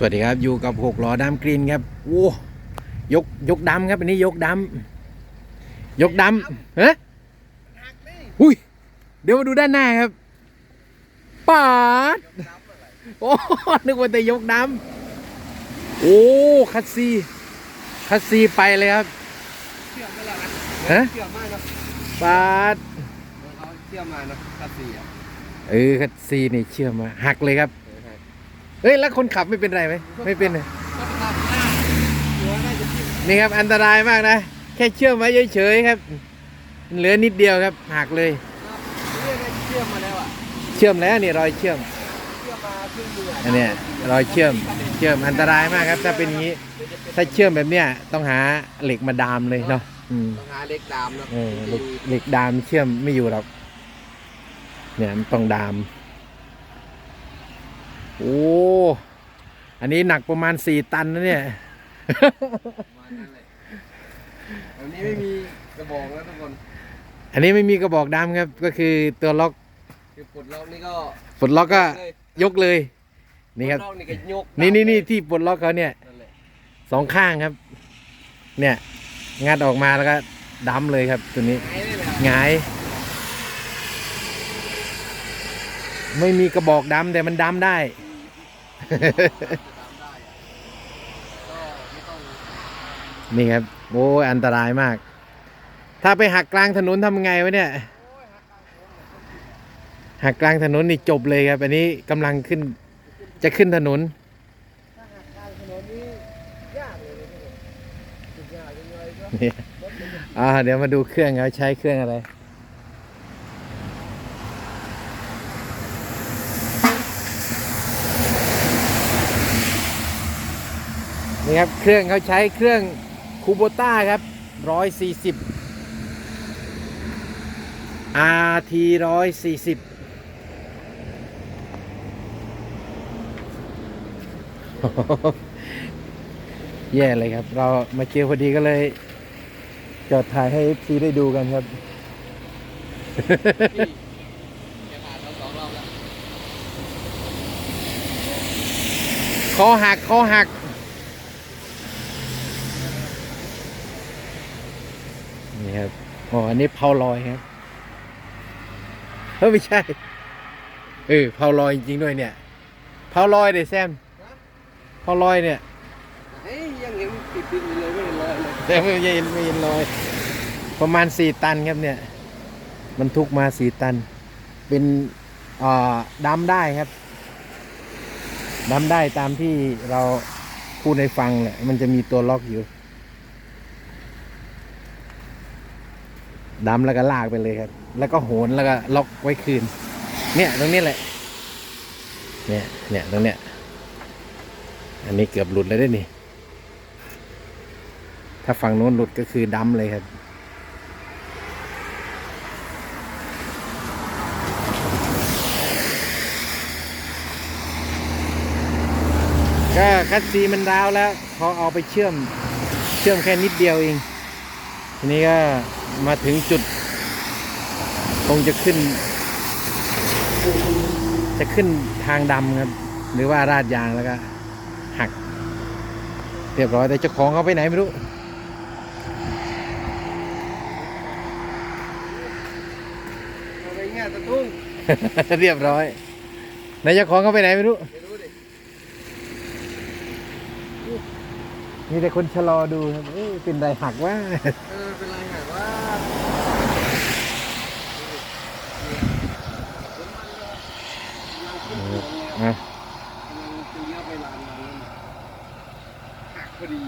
สวัสดีครับอยู่กับหกล้อดำกรีนครับโอ้ยกยกดำครับอันนี้ยกดำยกดำฮะอุ้ยเดี๋ยวมาดูด้านหน้าครับปาดโอ้นึกว่าแต่ยกดำโอ้คัสซีคัสซีไปเลยครับเชื่อมไม่ละฮะเชื่อมมากเนาะปาดเขาเชื่อมมาเนาะคัสซีอะเออคัสซีนี่เชื่อมมาหักเลยครับ เฮ้ยแล้วคนขับไม่เป็นไรไหมไม่เป็นเลยก็ทำหน้าหัวน่าจะทิ่มนี่ครับอันตรายมากนะ แค่เชื่อมไว้เฉยๆครับ เหลือนิดเดียวครับหักเลยเรื่องนี้เชื่อมมาแล้วอะเชื่อมแล้วนี่รอยเชื่อมเชื่อมมาครึ่งเดือนอันเนี้ยรอยเชื่อมเชื่อมอันตรายมากครับ ถ้าเป็นอย่างนี้ ถ้าเชื่อมแบบเนี้ยต้องหาเหล็กมาดามเลยเนาะอืมต้องหาเล็กดามเนาะเออเหล็กเหล็กดามเชื่อมไม่อยู่หรอกเนี่ยมันต้องดาม โอ้ อันนี้หนักประมาณสี่ตันนะเนี่ย ประมาณนั้นเลยอันนี้ไม่มีกระบอกแล้วทุกคน อันนี้ไม่มีกระบอกดามครับ ก็คือตัวล็อกคือปลดล็อกนี่ก็ปลดล็อกก็เลยยกเลย นี่ครับ ปลดล็อกนี่ก็ยกนี่นี่นี่ที่ปลดล็อกเขาเนี่ยนั่นแหละสองข้างครับ เนี่ย งัดออกมาแล้วก็ดำเลยครับ ตัวนี้หายได้เลยหงาย ไม่มีกระบอกดำแต่มันดำได้จ นี่ครับ โอ้ยอันตรายมาก ถ้าไปหักกลางถนนทำไงวะเนี่ย หักกลางถนนนี่จบเลยครับ อันนี้กำลังขึ้น จะขึ้นถนนถ้าหากการถนนนี้ยากเลยนะทุกคนสุดยอดยังไงก็เนี่ยรถมันจะอ่าเดี๋ยวมาดูเครื่องเขาใช้เครื่องอะไร นี่ครับ เครื่องเขาใช้เครื่องคูโบต้าครับร้อยสี่สิบ RT ร้อยสี่สิบแย่เลยครับ เรามาเจอพอดีก็เลย จอดถ่ายให้ FC ได้ดูกันครับคอหักคอหัก นี่ครับอ๋ออันนี้เผาลอยครับเฮ้ยไม่ใช่ เออเผาลอยจริงๆด้วยเนี่ยเผาลอยเดี๋ยแซมเผาลอยเนี่ยเฮ้ยยังเห็นติดดินอยู่เลยไม่เห็นเลยเลยแต่ไม่เย็นไม่เย็นลอย ประมาณสี่ตันครับเนี่ย มันทุกมาสี่ตัน เป็นอ่าดำได้ครับดำได้ตามที่เราพูดในฟังแหละมันจะมีตัวล็อกอยู่ ดำแล้วก็ลากไปเลยครับ แล้วก็โหนแล้วก็ล็อกไว้คืน เนี่ยตรงนี้แหละ เนี่ยเนี่ยตรงเนี้ย อันนี้เกือบหลุดเลยได้นี่ ถ้าฝั่งโน้นหลุดก็คือดำเลยครับก็คัดซีมันดาวแล้ว พอเอาไปเชื่อม เชื่อมแค่นิดเดียวเอง ทีนี้ก็มาถึงจุด คงจะขึ้น จะขึ้นทางดำครับ หรือว่าราดยางแล้วก็ หัก เรียบร้อยแต่เจ้าของเขาไปไหนไม่รู้อะไรเงี้ยตะตุ้งเรียบร้อยนายเจ้าของเขาไปไหนไม่รู้ ม่รู้ดิมีแต่คนชะลอดูครับเอ้ยเป็นไรหักว่า เออเป็นไรไงว่าอะ กำลังจะเลี้ยวไปร้านนั้นหักพอดี